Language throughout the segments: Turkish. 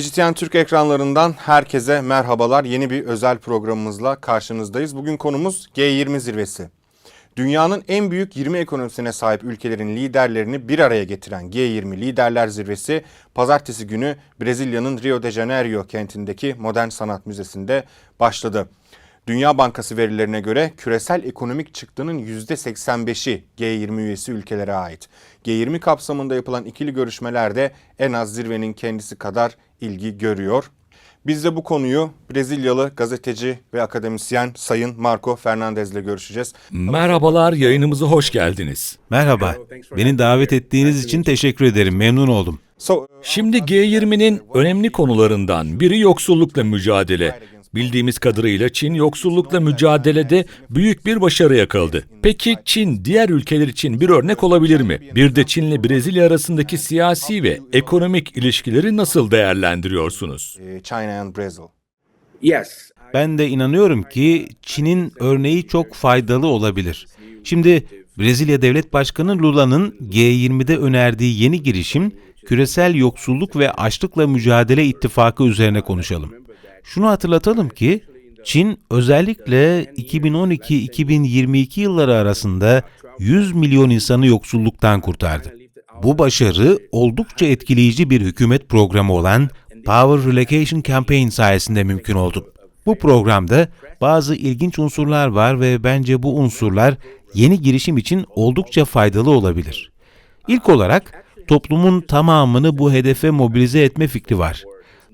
CGTN Türk ekranlarından herkese merhabalar. Yeni bir özel programımızla karşınızdayız. Bugün konumuz G20 zirvesi. Dünyanın en büyük 20 ekonomisine sahip ülkelerin liderlerini bir araya getiren G20 Liderler Zirvesi pazartesi günü Brezilya'nın Rio de Janeiro kentindeki Modern Sanat Müzesi'nde başladı. Dünya Bankası verilerine göre küresel ekonomik çıktının %85'i G20 üyesi ülkelere ait. G20 kapsamında yapılan ikili görüşmelerde en az zirvenin kendisi kadar ilgi görüyor. Biz de bu konuyu Brezilyalı gazeteci ve akademisyen Sayın Marco Fernandez ile görüşeceğiz. Merhabalar, yayınımıza hoş geldiniz. Merhaba. Beni davet ettiğiniz için teşekkür ederim. Memnun oldum. Şimdi G20'nin önemli konularından biri yoksullukla mücadele. Bildiğimiz kadarıyla Çin yoksullukla mücadelede büyük bir başarı yakaladı. Peki Çin diğer ülkeler için bir örnek olabilir mi? Bir de Çin'le Brezilya arasındaki siyasi ve ekonomik ilişkileri nasıl değerlendiriyorsunuz? e, China and Brazil. Yes. Ben de inanıyorum ki Çin'in örneği çok faydalı olabilir. Şimdi Brezilya Devlet Başkanı Lula'nın G20'de önerdiği yeni girişim küresel yoksulluk ve açlıkla mücadele ittifakı üzerine konuşalım. Şunu hatırlatalım ki Çin özellikle 2012-2022 yılları arasında 100 milyon insanı yoksulluktan kurtardı. Bu başarı oldukça etkileyici bir hükümet programı olan Power Relocation Campaign sayesinde mümkün oldu. Bu programda bazı ilginç unsurlar var ve bence bu unsurlar yeni girişim için oldukça faydalı olabilir. İlk olarak toplumun tamamını bu hedefe mobilize etme fikri var.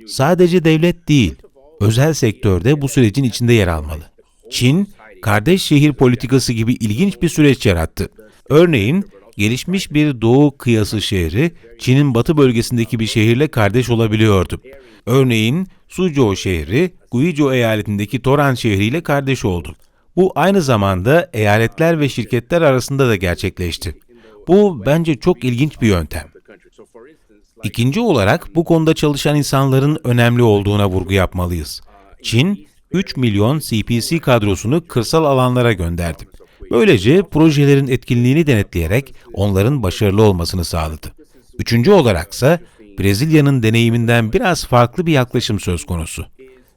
Sadece devlet değil, özel sektörde bu sürecin içinde yer almalı. Çin, kardeş şehir politikası gibi ilginç bir süreç yarattı. Örneğin, gelişmiş bir doğu kıyası şehri, Çin'in batı bölgesindeki bir şehirle kardeş olabiliyordu. Örneğin, Suzhou şehri, Guizhou eyaletindeki Toran şehriyle kardeş oldu. Bu aynı zamanda eyaletler ve şirketler arasında da gerçekleşti. Bu bence çok ilginç bir yöntem. İkinci olarak bu konuda çalışan insanların önemli olduğuna vurgu yapmalıyız. Çin, 3 milyon CPC kadrosunu kırsal alanlara gönderdi. Böylece projelerin etkinliğini denetleyerek onların başarılı olmasını sağladı. Üçüncü olaraksa Brezilya'nın deneyiminden biraz farklı bir yaklaşım söz konusu.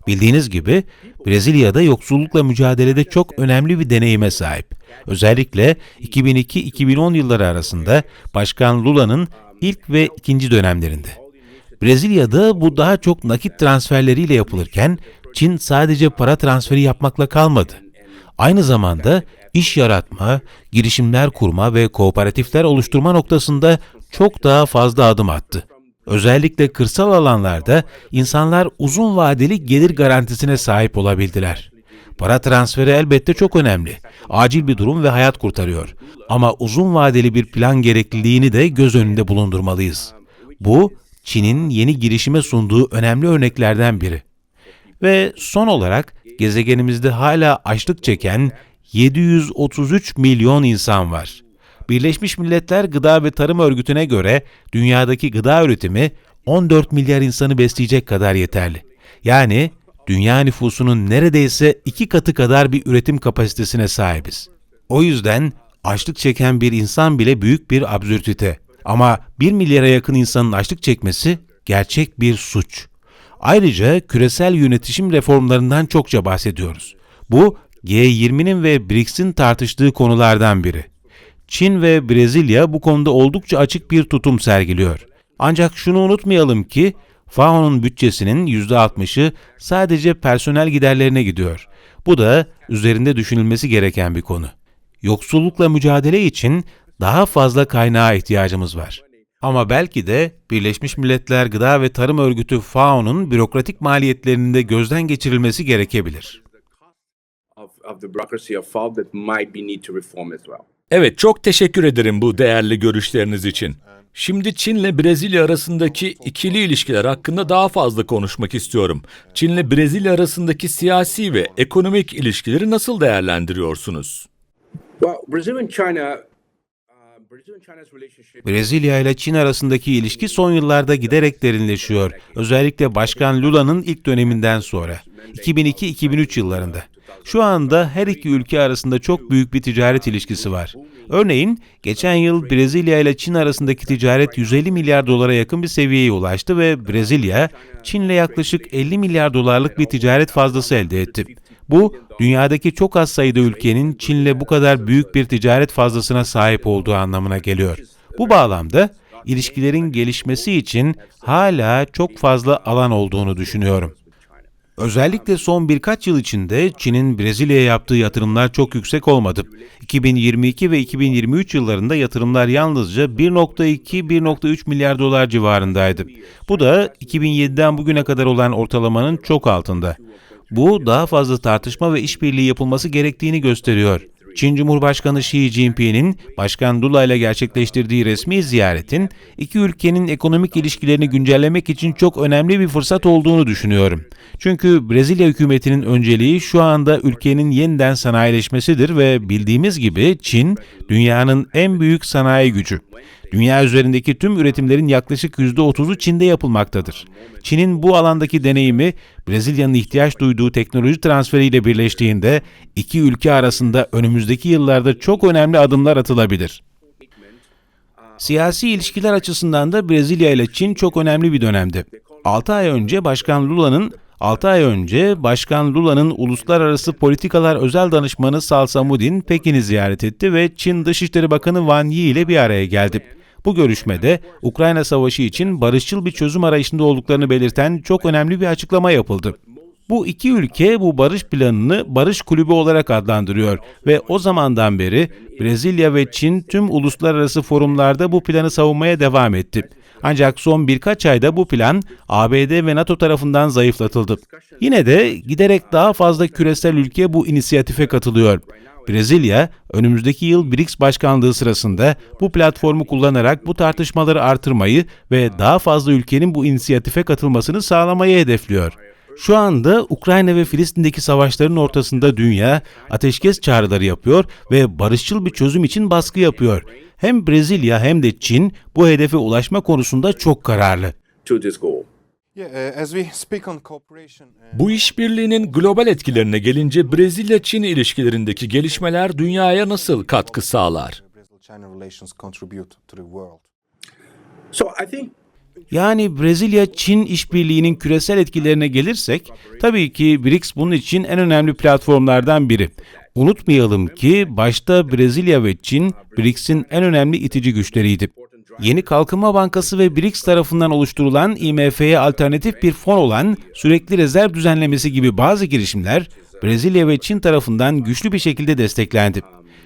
Bildiğiniz gibi Brezilya'da yoksullukla mücadelede çok önemli bir deneyime sahip. Özellikle 2002-2010 yılları arasında Başkan Lula'nın ilk ve ikinci dönemlerinde. Brezilya'da bu daha çok nakit transferleriyle yapılırken Çin sadece para transferi yapmakla kalmadı. Aynı zamanda iş yaratma, girişimler kurma ve kooperatifler oluşturma noktasında çok daha fazla adım attı. Özellikle kırsal alanlarda insanlar uzun vadeli gelir garantisine sahip olabildiler. Para transferi elbette çok önemli. Acil bir durum ve hayat kurtarıyor. Ama uzun vadeli bir plan gerekliliğini de göz önünde bulundurmalıyız. Bu, Çin'in yeni girişime sunduğu önemli örneklerden biri. Ve son olarak gezegenimizde hala açlık çeken 733 milyon insan var. Birleşmiş Milletler Gıda ve Tarım Örgütü'ne göre dünyadaki gıda üretimi 14 milyar insanı besleyecek kadar yeterli. Yani dünya nüfusunun neredeyse iki katı kadar bir üretim kapasitesine sahibiz. O yüzden açlık çeken bir insan bile büyük bir absürtite. Ama 1 milyara yakın insanın açlık çekmesi gerçek bir suç. Ayrıca küresel yönetişim reformlarından çokça bahsediyoruz. Bu G20'nin ve BRICS'in tartıştığı konulardan biri. Çin ve Brezilya bu konuda oldukça açık bir tutum sergiliyor. Ancak şunu unutmayalım ki FAO'nun bütçesinin %60'ı sadece personel giderlerine gidiyor. Bu da üzerinde düşünülmesi gereken bir konu. Yoksullukla mücadele için daha fazla kaynağa ihtiyacımız var. Ama belki de Birleşmiş Milletler Gıda ve Tarım Örgütü FAO'nun bürokratik maliyetlerinin de gözden geçirilmesi gerekebilir. Evet, çok teşekkür ederim bu değerli görüşleriniz için. Şimdi Çin'le Brezilya arasındaki ikili ilişkiler hakkında daha fazla konuşmak istiyorum. Çin'le Brezilya arasındaki siyasi ve ekonomik ilişkileri nasıl değerlendiriyorsunuz? Uh. Brezilya ile Çin arasındaki ilişki son yıllarda giderek derinleşiyor. Özellikle Başkan Lula'nın ilk döneminden sonra, 2002-2003 yıllarında. Şu anda her iki ülke arasında çok büyük bir ticaret ilişkisi var. Örneğin geçen yıl Brezilya ile Çin arasındaki ticaret 150 milyar dolara yakın bir seviyeye ulaştı ve Brezilya Çin'le yaklaşık 50 milyar dolarlık bir ticaret fazlası elde etti. Bu dünyadaki çok az sayıda ülkenin Çin'le bu kadar büyük bir ticaret fazlasına sahip olduğu anlamına geliyor. Bu bağlamda ilişkilerin gelişmesi için hala çok fazla alan olduğunu düşünüyorum. Özellikle son birkaç yıl içinde Çin'in Brezilya'ya yaptığı yatırımlar çok yüksek olmadı. 2022 ve 2023 yıllarında yatırımlar yalnızca 1.2-1.3 milyar dolar civarındaydı. Bu da 2007'den bugüne kadar olan ortalamanın çok altında. Bu daha fazla tartışma ve işbirliği yapılması gerektiğini gösteriyor. Çin Cumhurbaşkanı Xi Jinping'in Başkan Lula ile gerçekleştirdiği resmi ziyaretin iki ülkenin ekonomik ilişkilerini güncellemek için çok önemli bir fırsat olduğunu düşünüyorum. Çünkü Brezilya hükümetinin önceliği şu anda ülkenin yeniden sanayileşmesidir ve bildiğimiz gibi Çin dünyanın en büyük sanayi gücü. Dünya üzerindeki tüm üretimlerin yaklaşık %30'u Çin'de yapılmaktadır. Çin'in bu alandaki deneyimi Brezilya'nın ihtiyaç duyduğu teknoloji transferiyle birleştiğinde iki ülke arasında önümüzdeki yıllarda çok önemli adımlar atılabilir. Siyasi ilişkiler açısından da Brezilya ile Çin çok önemli bir dönemdi. 6 ay önce Başkan Lula'nın 6 ay önce Başkan Lula'nın uluslararası politikalar özel danışmanı Salsamudin Pekin'i ziyaret etti ve Çin Dışişleri Bakanı Wang Yi ile bir araya geldi. Bu görüşmede Ukrayna Savaşı için barışçıl bir çözüm arayışında olduklarını belirten çok önemli bir açıklama yapıldı. Bu iki ülke bu barış planını barış kulübü olarak adlandırıyor ve o zamandan beri Brezilya ve Çin tüm uluslararası forumlarda bu planı savunmaya devam etti. Ancak son birkaç ayda bu plan ABD ve NATO tarafından zayıflatıldı. Yine de giderek daha fazla küresel ülke bu inisiyatife katılıyor. Brezilya, önümüzdeki yıl BRICS başkanlığı sırasında bu platformu kullanarak bu tartışmaları artırmayı ve daha fazla ülkenin bu inisiyatife katılmasını sağlamayı hedefliyor. Şu anda Ukrayna ve Filistin'deki savaşların ortasında dünya ateşkes çağrıları yapıyor ve barışçıl bir çözüm için baskı yapıyor. Hem Brezilya hem de Çin bu hedefe ulaşma konusunda çok kararlı. uh, uh, Bu işbirliğinin global etkilerine gelince Brezilya-Çin ilişkilerindeki gelişmeler dünyaya nasıl katkı sağlar? So I think Yani Brezilya-Çin işbirliğinin küresel etkilerine gelirsek, tabii ki BRICS bunun için en önemli platformlardan biri. Unutmayalım ki başta Brezilya ve Çin, BRICS'in en önemli itici güçleriydi. Yeni Kalkınma Bankası ve BRICS tarafından oluşturulan IMF'ye alternatif bir fon olan sürekli rezerv düzenlemesi gibi bazı girişimler Brezilya ve Çin tarafından güçlü bir şekilde desteklendi.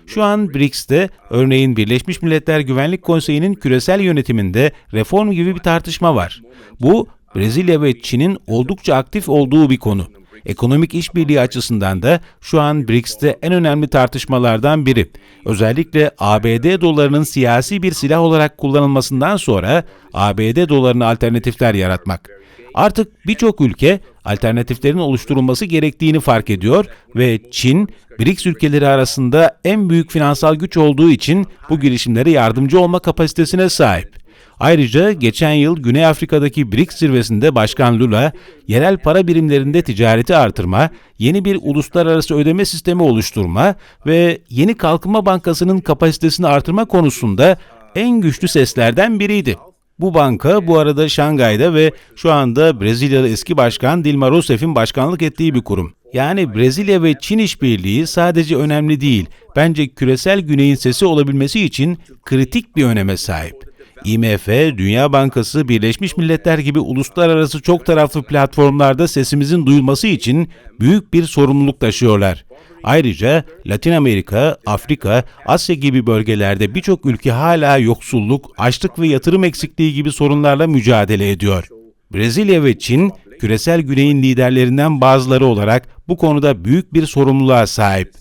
Şu an BRICS'te örneğin Birleşmiş Milletler Güvenlik Konseyi'nin küresel yönetiminde reform gibi bir tartışma var. Bu Brezilya ve Çin'in oldukça aktif olduğu bir konu. Ekonomik işbirliği açısından da şu an BRICS'te en önemli tartışmalardan biri. Özellikle ABD dolarının siyasi bir silah olarak kullanılmasından sonra ABD dolarına alternatifler yaratmak. Artık birçok ülke alternatiflerin oluşturulması gerektiğini fark ediyor ve Çin, BRICS ülkeleri arasında en büyük finansal güç olduğu için bu girişimlere yardımcı olma kapasitesine sahip. Ayrıca geçen yıl Güney Afrika'daki BRICS zirvesinde Başkan Lula, yerel para birimlerinde ticareti artırma, yeni bir uluslararası ödeme sistemi oluşturma ve yeni Kalkınma Bankası'nın kapasitesini artırma konusunda en güçlü seslerden biriydi. Bu banka bu arada Şangay'da ve şu anda Brezilyalı eski başkan Dilma Rousseff'in başkanlık ettiği bir kurum. Yani Brezilya ve Çin işbirliği sadece önemli değil, bence küresel güneyin sesi olabilmesi için kritik bir öneme sahip. IMF, Dünya Bankası, Birleşmiş Milletler gibi uluslararası çok taraflı platformlarda sesimizin duyulması için büyük bir sorumluluk taşıyorlar. Ayrıca Latin Amerika, Afrika, Asya gibi bölgelerde birçok ülke hala yoksulluk, açlık ve yatırım eksikliği gibi sorunlarla mücadele ediyor. Brezilya ve Çin, küresel güneyin liderlerinden bazıları olarak bu konuda büyük bir sorumluluğa sahip.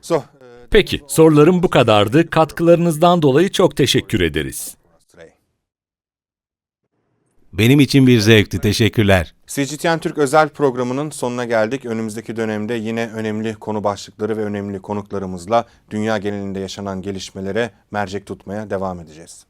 So, uh, Peki, sorularım bu kadardı. Katkılarınızdan dolayı çok teşekkür ederiz. Benim için bir zevkti, teşekkürler. CGTN Türk özel programının sonuna geldik. Önümüzdeki dönemde yine önemli konu başlıkları ve önemli konuklarımızla dünya genelinde yaşanan gelişmelere mercek tutmaya devam edeceğiz.